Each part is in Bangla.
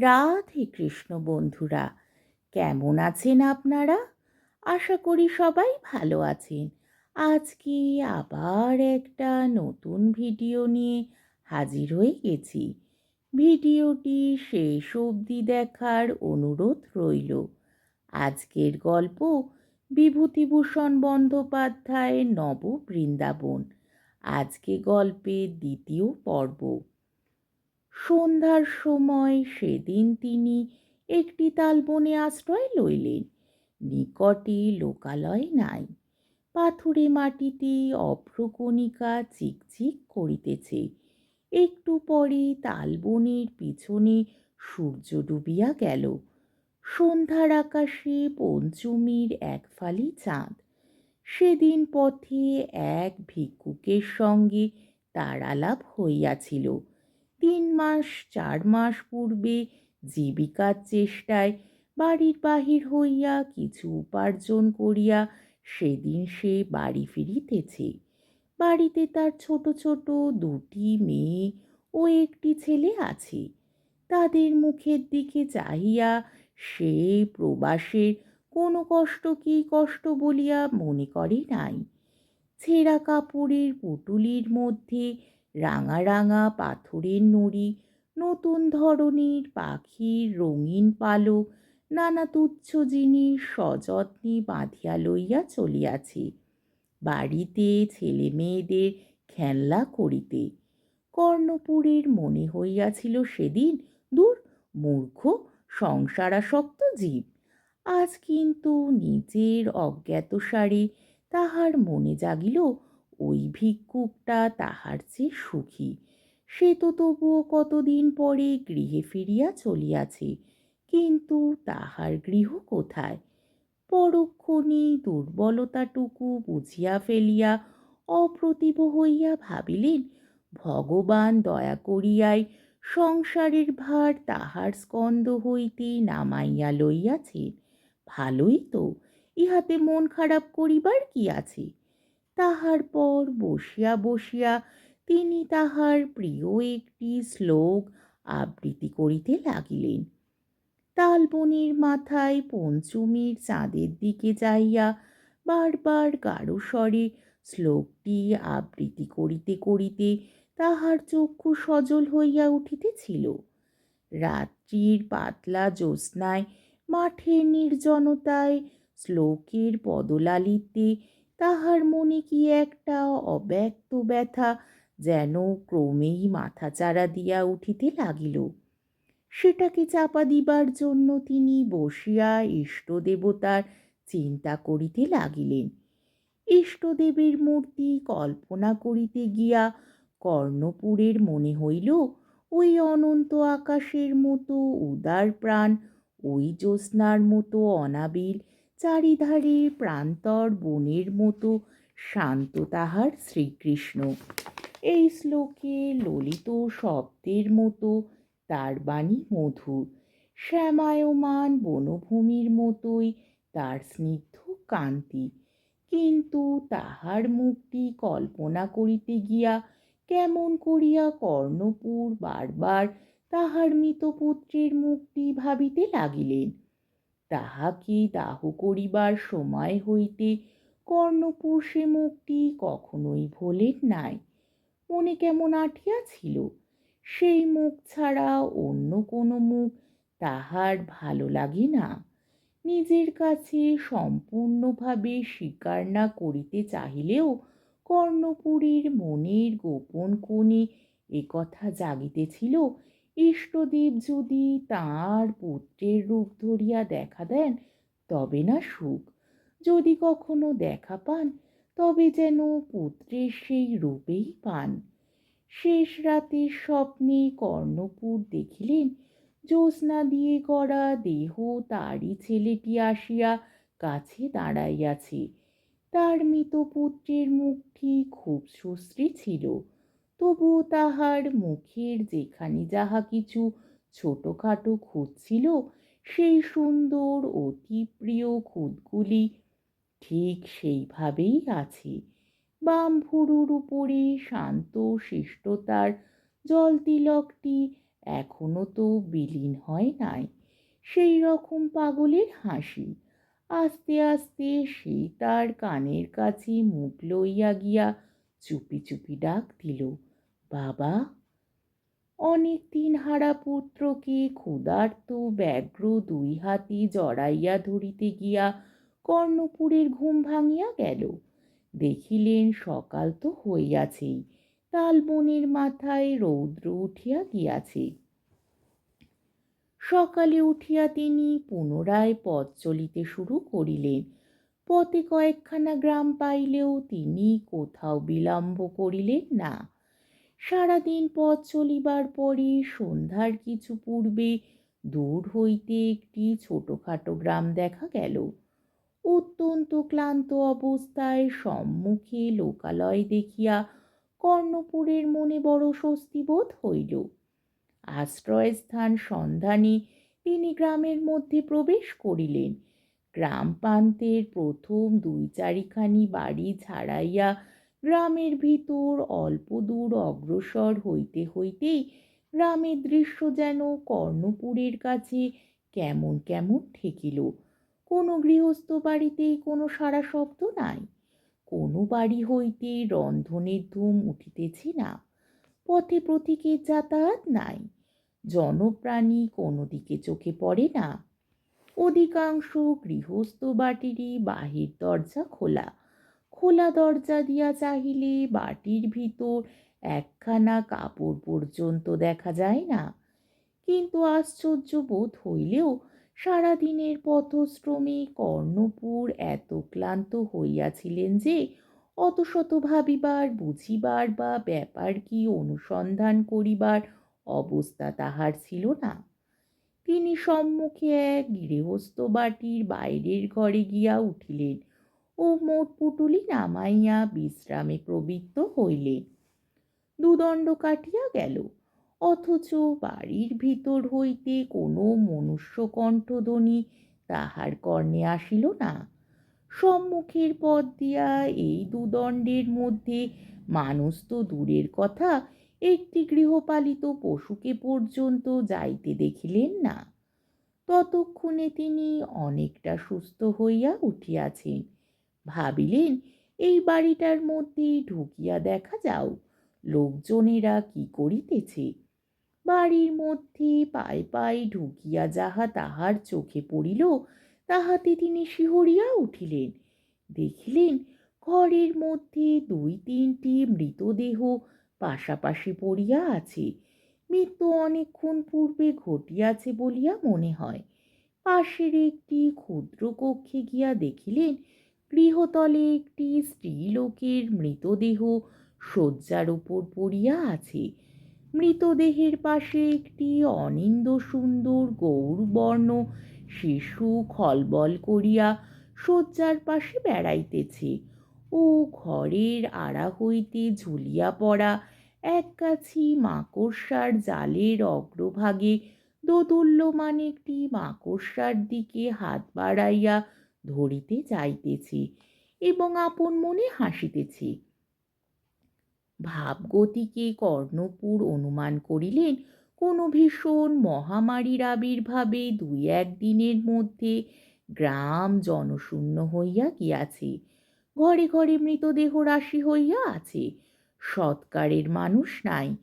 রাধে কৃষ্ণ বন্ধুরা, কেমন আছেন আপনারা? আশা করি সবাই ভালো আছেন। আজকে আবার একটা নতুন ভিডিও নিয়ে হাজির হয়ে গেছি। ভিডিওটি শেষ অবধি দেখার অনুরোধ রইল। আজকের গল্প বিভূতিভূষণ বন্দ্যোপাধ্যায়ের নব বৃন্দাবন আজকে গল্পের দ্বিতীয় পর্ব। সন্ধ্যার সময় সেদিন তিনি একটি তালবনে আশ্রয় লইলেন। নিকটে লোকালয় নাই। পাথুরে মাটিতে অভ্রকণিকা চিকচিক করিতেছে। একটু পরে তালবনের পিছনে সূর্য ডুবিয়া গেল। সন্ধ্যার আকাশে পঞ্চমীর এক ফালি চাঁদ। সেদিন পথে এক ভিক্ষুকের সঙ্গে তার আলাপ হইয়াছিল। তিন মাস, চার মাস পূর্বে জীবিকার চেষ্টায় বাড়ির বাহির হইয়া কিছু উপার্জন করিয়া সেদিন সে বাড়ি ফিরিতেছে। বাড়িতে তার ছোট ছোট দুটি মেয়ে ও একটি ছেলে আছে। তাদের মুখের দিকে চাহিয়া সে প্রবাসের কোনো কষ্ট কি কষ্ট বলিয়া মনে করে নাই। ছেঁড়া কাপড়ের পুটুলির মধ্যে রাঙা রাঙা পাথরের নুড়ি, নতুন ধরনের পাখির রঙিন পালক, নানা তুচ্ছ জিনিস সযত্নে বাঁধিয়া লইয়া চলিয়াছে। বাড়িতে ছেলে মেয়েদের খেলনা করিতে। কর্ণপুরের মনে হইয়াছিল সেদিন, দূর, মূর্খ, সংসারাসক্ত জীব। আজ কিন্তু নিজের অজ্ঞাতসারে তাহার মনে জাগিল ওই ভিক্ষুকটা তাহার চেয়ে সুখী। সে তো তবুও কতদিন পরে গৃহে ফিরিয়া চলিয়াছে, কিন্তু তাহার গৃহ কোথায়? পরক্ষণেই দুর্বলতাটুকু বুঝিয়া ফেলিয়া অপ্রতিভ হইয়া ভাবিলেন, ভগবান দয়া করিয়াই সংসারের ভার তাহার স্কন্দ হইতে নামাইয়া লইয়াছে। ভালোই তো, ইহাতে মন খারাপ করিবার কি আছে? তাহার পর বসিয়া বসিয়া তিনি তাহার প্রিয় একটি শ্লোক আবৃত্তি করিতে লাগিলেন। তালবনের মাথায় পঞ্চমীর চাঁদের দিকে যাইয়া বারবার গাঢ় স্বরে শ্লোকটি আবৃত্তি করিতে করিতে তাহার চক্ষু সজল হইয়া উঠিতেছিল। রাত্রির পাতলা জ্যোৎস্নায় মাঠের নির্জনতায় শ্লোকের পদলালিতে তাহার মনে কি একটা অব্যক্ত ব্যথা যেন ক্রমেই মাথাচাড়া দিয়া উঠিতে লাগিল। সেটাকে চাপা দিবার জন্য তিনি বসিয়া ইষ্টদেবতার চিন্তা করিতে লাগিলেন। ইষ্টদেবের মূর্তি কল্পনা করিতে গিয়া কর্ণপুরের মনে হইল, ওই অনন্ত আকাশের মতো উদার প্রাণ, ওই জ্যোৎস্নার মতো অনাবিল চারিধারে প্রান্তর বনের মতো শান্ত তাহার শ্রীকৃষ্ণ। এই শ্লোকে ললিত শব্দের মতো তার বাণী মধুর। শ্যামায়মান বনভূমির মতোই তার স্নিগ্ধ কান্তি। কিন্তু তাহার মুক্তি কল্পনা করিতে গিয়া কেমন করিয়া কর্ণপুর বারবার তাহার মৃতপুত্রের মুক্তি ভাবিতে লাগিলেন? তাহাকে দাহ করিবার সময় হইতে কর্ণপুর সে মুখটি কখনোই ভোলেন নাই। মনে কেমন আঠিয়া ছিল, সেই মুখ ছাড়া অন্য কোনো মুখ তাহার ভালো লাগে না। নিজের কাছে সম্পূর্ণভাবে স্বীকার না করিতে চাহিলেও কর্ণপুরীর মনের গোপন কোণে একথা জাগিতেছিল ইষ্টদেব যদি তাঁর পুত্রের রূপ ধরিয়া দেখা দেন, তবে না সুখ। যদি কখনো দেখা পান, তবে যেন পুত্রের সেই রূপেই পান। শেষ রাতের স্বপ্নে কর্ণপুর দেখিলেন, জ্যোৎস্না দিয়ে গড়া দেহ তারই ছেলেটি আসিয়া কাছে দাঁড়াইয়াছে। তার মৃত পুত্রের মুখটি খুব সুশ্রী ছিল। তবুও তাহার মুখের যেখানে যাহা কিছু ছোটোখাটো খুঁত ছিল, সেই সুন্দর, অতি প্রিয় খুঁতগুলি ঠিক সেইভাবেই আছে। বাম ভুরুর উপরে শান্ত শিষ্টতার জল তিলকটি এখনও তো বিলীন হয় নাই। সেই রকম পাগলের হাসি। আস্তে আস্তে সে তার কানের কাছে মুখ লইয়া গিয়া চুপি চুপি ডাক দিল, বাবা, অনেক দিন হারা পুত্রকে ক্ষুধার্ত ব্যগ্র দুই হাতি জড়াইয়া ধরিতে গিয়া কর্ণপুরের ঘুম ভাঙিয়া গেল। দেখিলেন সকাল তো হইয়াছেই তালবনের মাথায় রৌদ্র উঠিয়া গিয়াছে। সকালে উঠিয়া তিনি পুনরায় পথ চলিতে শুরু করিলেন। পথে কয়েকখানা গ্রাম পাইলেও তিনি কোথাও বিলম্ব করিলেন না। সারাদিন পথ চলিবার পরে সন্ধ্যার কিছু পূর্বে দূর হইতে একটি ছোটোখাটো গ্রাম দেখা গেল। অত্যন্ত ক্লান্ত অবস্থায় সম্মুখে লোকালয় দেখিয়া কর্ণপুরের মনে বড় স্বস্তিবোধ হইল। আশ্রয়স্থান সন্ধানে তিনি গ্রামের মধ্যে প্রবেশ করিলেন। গ্রাম প্রান্তের প্রথম দুই চারিখানি বাড়ি ছাড়াইয়া গ্রামের ভিতর অল্প দূর অগ্রসর হইতে হইতেই গ্রামের দৃশ্য যেন কর্ণপুরের কাছে কেমন কেমন ঠেকিল। কোনো গৃহস্থ বাড়িতেই কোনো সারা শব্দ নাই। কোনো বাড়ি হইতে রন্ধনের ধুম উঠিতেছে না। পথে প্রতীকের যাতায়াত নাই। জনপ্রাণী কোনো দিকে চোখে পড়ে না। অধিকাংশ গৃহস্থ বাটিরই বাহির দরজা খোলা। খোলা দরজা দিয়া চাহিলে বাটির ভিতর একখানা কাপড় পর্যন্ত দেখা যায় না। কিন্তু আশ্চর্য বোধ হইলেও সারাদিনের পথশ্রমে কর্ণপুর এত ক্লান্ত হইয়াছিলেন যে অত শত ভাবিবার, বুঝিবার বা ব্যাপার কি অনুসন্ধান করিবার অবস্থা তাহার ছিল না। তিনি সম্মুখে এক গৃহস্থ বাটির বাইরের ঘরে গিয়া উঠিলেন ও মোট পুটুলি নামাইয়া বিশ্রামে প্রবৃত্ত হইলেন। দুদণ্ড কাটিয়া গেল, অথচ বাড়ির ভিতর হইতে কোনো মনুষ্য কণ্ঠধ্বনি তাহার কর্ণে আসিল না। সম্মুখের পথ দিয়া এই দুদণ্ডের মধ্যে মানুষ তো দূরের কথা একটি গৃহপালিত পশুকে পর্যন্ত যাইতে দেখিলেন না। ততক্ষণে তিনি অনেকটা সুস্থ হইয়া উঠিয়াছেন। ভাবিলেন, এই বাড়িটার মধ্যে ঢুকিয়া দেখা যাও, লোকজনেরা কি করিতেছে? বাড়ির মধ্যে পায়ে পায়ে ঢুকিয়া যাহা তাহার চোখে পড়িল, তাহাতে তিনি শিহরিয়া উঠিলেন। দেখিলেন, ঘরের মধ্যে দুই তিনটি মৃতদেহ পাশাপাশি পড়িয়া আছে। মৃত্যু অনেকক্ষণ পূর্বে ঘটিয়াছে বলিয়া মনে হয়। পাশের একটি ক্ষুদ্র কক্ষে গিয়া দেখিলেন, গৃহতলে একটি স্ত্রীলোকের মৃতদেহ শয্যার উপর পড়িয়া আছে। মৃতদেহের পাশে একটি অনিন্দ সুন্দর গৌরবর্ণ শিশু খলবল করিয়া শয্যার পাশে বেড়াইতেছে। ও ঘরের আড়া হইতে ঝুলিয়া পড়া এক কাছি মাকড়সার জালের অগ্রভাগে দোদুল্যমান একটি মাকড়সার দিকে হাত বাড়াইয়া ধরিতে যাইতেছে এবং আপন মনে হাসিতেছে। ভাবগতিকে কর্ণপুর অনুমান করিলেন, কোনো ভীষণ মহামারীর আবির্ভাবে দুই এক দিনের মধ্যে গ্রাম জনশূন্য হইয়া গিয়াছে। ঘরে ঘরে মৃতদেহ রাশি হইয়া আছে। সৎকারের মানুষ নাই,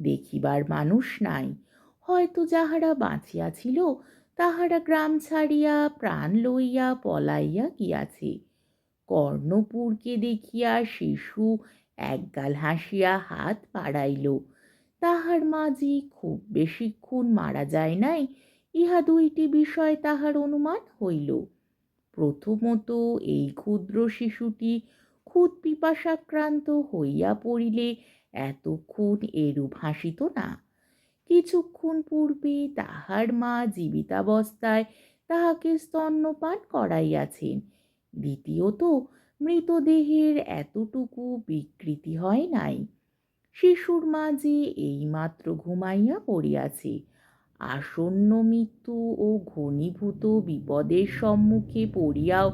দেখিবার মানুষ নাই। হয়তো যাহারা বাঁচিয়াছিল, তাহারা গ্রাম ছাড়িয়া, প্রাণ লইয়া, পলাইয়া গিয়াছে। কর্ণপুরকে দেখিয়া শিশু একগাল হাসিয়া হাত বাড়াইল। তাহার মাঝি খুব বেশিক্ষণ মারা যায় নাই, ইহা দুইটি বিষয় তাহার অনুমান হইল। প্রথমত এই ক্ষুদ্র শিশুটি খুদ পিপাসাক্রান্ত হইয়া পড়িলে এতক্ষণ এরূপ হাসিত না। কিছুক্ষণ পূর্বে তাহার মা জীবিতাবস্থায় তাহাকে স্তন্যপান করাইয়াছেন। দ্বিতীয়ত, মৃতদেহের এতটুকু বিকৃতি হয় নাই। শিশুর মাঝে এইমাত্র ঘুমাইয়া পড়িয়াছে আসন্ন মৃত্যু ও ঘনীভূত বিপদের সম্মুখে পড়িয়াও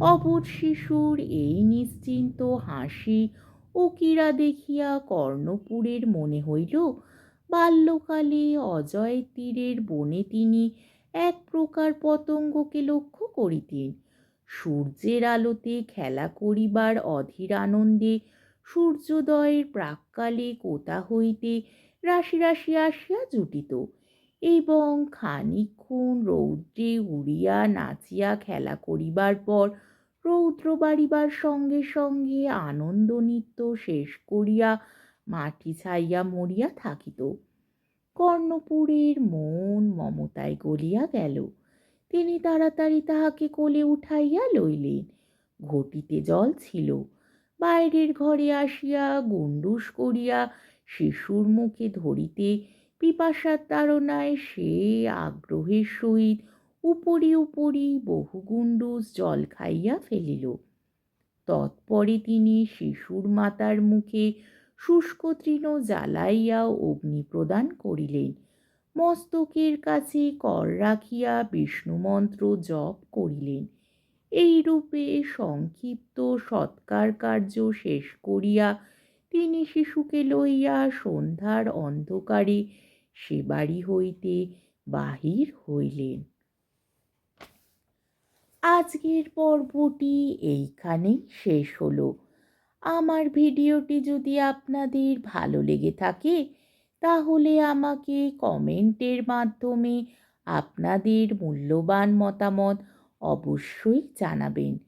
অবধ শিশুর এই নিশ্চিন্ত হাসি ও কীড়া দেখিয়া কর্ণপুরের মনে হইল, বাল্যকালে অজয় তীরের বনে তিনি এক প্রকার পতঙ্গকে লক্ষ্য করিতেন। সূর্যের আলোতে খেলা করিবার অধীর আনন্দে সূর্যোদয়ের প্রাক্কালে কোথা হইতে রাশি রাশি আসিয়া জুটিত। এবং খানিক্ষণ রৌদ্রে উড়িয়া নাচিয়া খেলা করিবার পর রৌদ্র বাড়িবার সঙ্গে সঙ্গে আনন্দ নৃত্য শেষ করিয়া মাটি ছাইয়া মরিয়া থাকিত। কর্ণপুরের মন মমতায় গলিয়া গেল। তিনি তাড়াতাড়ি তাহাকে কোলে উঠাইয়া লইলেন। ঘটিতে জল ছিল। বাইরের ঘরে আসিয়া গুন্ডুস করিয়া শিশুর মুখে ধরিতে পিপাসার তাড়নায় সে আগ্রহের সহিত উপরি উপরি বহু গুন্ডুস জল খাইয়া ফেলিল। তৎপরে তিনি শিশুর মাতার মুখে শুষ্ক তৃণ জ্বালাইয়া অগ্নি প্রদান করিলেন। মস্তকের কাছে কর রাখিয়া বিষ্ণু মন্ত্র জপ করিলেন। এই রূপে সংক্ষিপ্ত সৎকার কার্য শেষ করিয়া তিনি শিশুকে লইয়া সন্ধ্যার অন্ধকারে সে বাড়ি হইতে বাহির হইলেন। আজকের পর্বটি এইখানেই শেষ হলো। আমার ভিডিওটি যদি আপনাদের ভালো লেগে থাকে, তাহলে আমাকে কমেন্টের মাধ্যমে আপনাদের মূল্যবান মতামত অবশ্যই জানাবেন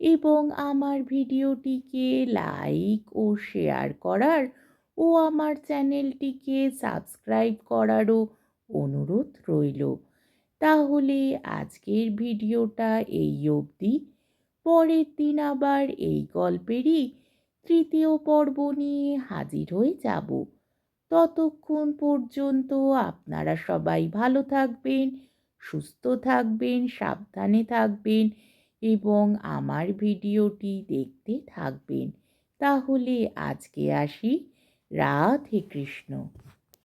এবং আমার ভিডিওটিকে লাইক ও শেয়ার করার ও আমার চ্যানেলটিকে সাবস্ক্রাইব করারও অনুরোধ রইল। তাহলে আজকের ভিডিওটা এই অবধি। পরের দিন আবার এই গল্পেরই তৃতীয় পর্ব নিয়ে হাজির হয়ে যাব। ততক্ষণ পর্যন্ত আপনারা সবাই ভালো থাকবেন, সুস্থ থাকবেন, সাবধানে থাকবেন এবং আমার ভিডিওটি দেখতে থাকবেন। তাহলে আজকে আসি। রাধে কৃষ্ণ।